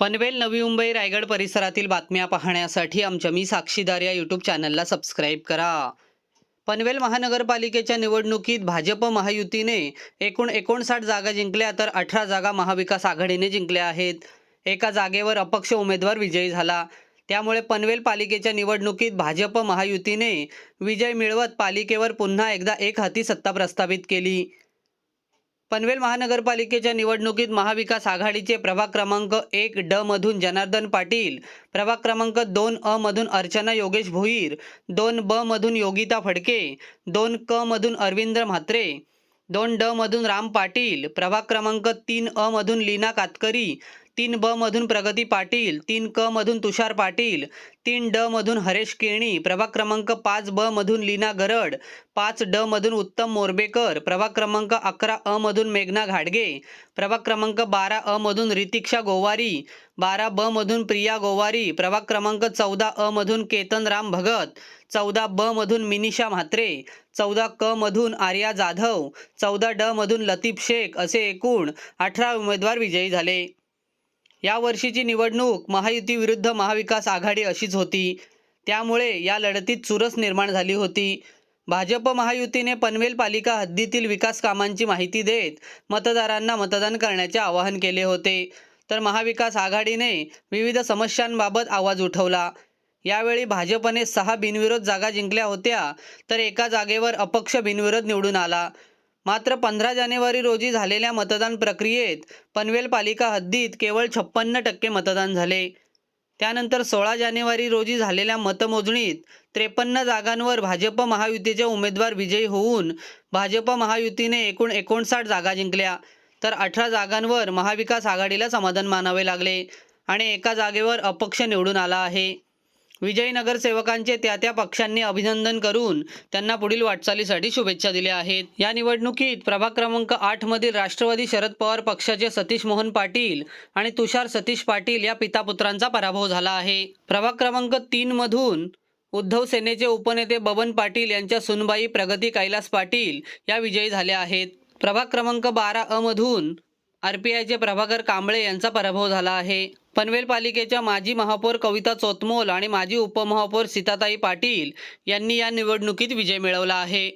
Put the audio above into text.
पनवेल नवी मुंबई रायगड परिसरातील बातम्या पाहण्यासाठी आमच्या मी साक्षीदार या यूट्यूब चॅनलला सबस्क्राईब करा. पनवेल महानगरपालिकेच्या निवडणुकीत भाजप महायुतीने एकूण एकोणसाठ जागा जिंकल्या तर अठरा जागा महाविकास आघाडीने जिंकल्या आहेत. एका जागेवर अपक्ष उमेदवार विजयी झाला. त्यामुळे पनवेल पालिकेच्या निवडणुकीत भाजप महायुतीने विजय मिळवत पालिकेवर पुन्हा एकदा एक हाती सत्ता प्रस्थापित केली. पनवेल महानगरपालिकेच्या निवडणुकीत महाविकास आघाडीचे प्रभाग क्रमांक एक ड मधून जनार्दन पाटील प्रभाग क्रमांक दोन अ मधून अर्चना योगेश भोईर दोन ब मधून योगिता फडके दोन क मधून अरविंद म्हात्रे दोन ड मधून राम पाटील प्रभाग क्रमांक तीन अ मधून लीना कातकरी तीन ब मधून प्रगती पाटील तीन क मधून तुषार पाटील तीन ड मधून हरेश केणी प्रभाग क्रमांक पाच ब मधून लीना गरड पाच ड मधून उत्तम मोरबेकर प्रभाग क्रमांक अकरा अ मधून मेघना घाडगे प्रभाग क्रमांक बारा अ मधून रितिक्षा गोवारी बारा ब मधून प्रिया गोवारी प्रभाग क्रमांक चौदा अ मधून केतन राम भगत चौदा ब मधून मिनिषा म्हात्रे चौदा क मधून आर्या जाधव चौदा ड मधून लतीफ शेख असे एकूण अठरा उमेदवार विजयी झाले. या वर्षीची निवडणूक महायुती विरुद्ध महाविकास आघाडी अशीच होती. त्यामुळे या लढतीत चुरस निर्माण झाली होती. भाजप महायुतीने पनवेल पालिका हद्दीतील विकास कामांची माहिती देत मतदारांना मतदान करण्याचे आवाहन केले होते. तर महाविकास आघाडीने विविध समस्यांबाबत आवाज उठवला. यावेळी भाजपने सहा बिनविरोध जागा जिंकल्या होत्या तर एका जागेवर अपक्ष बिनविरोध निवडून आला. मात्र पंधरा जानेवारी रोजी झालेल्या मतदान प्रक्रियेत पनवेल पालिका हद्दीत केवळ छप्पन्न टक्के मतदान झाले. त्यानंतर सोळा जानेवारी रोजी झालेल्या मतमोजणीत त्रेपन्न जागांवर भाजप महायुतीचे उमेदवार विजयी होऊन भाजप महायुतीने एकूण एकोणसाठ जागा जिंकल्या. तर अठरा जागांवर महाविकास आघाडीला समाधान मानावे लागले आणि एका जागेवर अपक्ष निवडून आला आहे. विजयनगर नगरसेवकांचे त्या त्या पक्षांनी अभिनंदन करून त्यांना पुढील वाटचालीसाठी शुभेच्छा दिल्या आहेत. या निवडणुकीत प्रभाग क्रमांक आठ मधील राष्ट्रवादी शरद पवार पक्षाचे सतीश मोहन पाटील आणि तुषार सतीश पाटील या पितापुत्रांचा पराभव झाला आहे. प्रभाग क्रमांक तीन मधून उद्धव सेनेचे उपनेते बबन पाटील यांच्या सुनबाई प्रगती कैलास पाटील या विजयी झाल्या आहेत. प्रभाग क्रमांक बारा अ आर पी आयचे प्रभाकर कांबळे यांचा पराभव झाला आहे. पनवेल पालिकेच्या माजी महापौर कविता चोतमोल आणि माजी उपमहापौर सीताताई पाटील यांनी या निवडणुकीत विजय मिळवला आहे.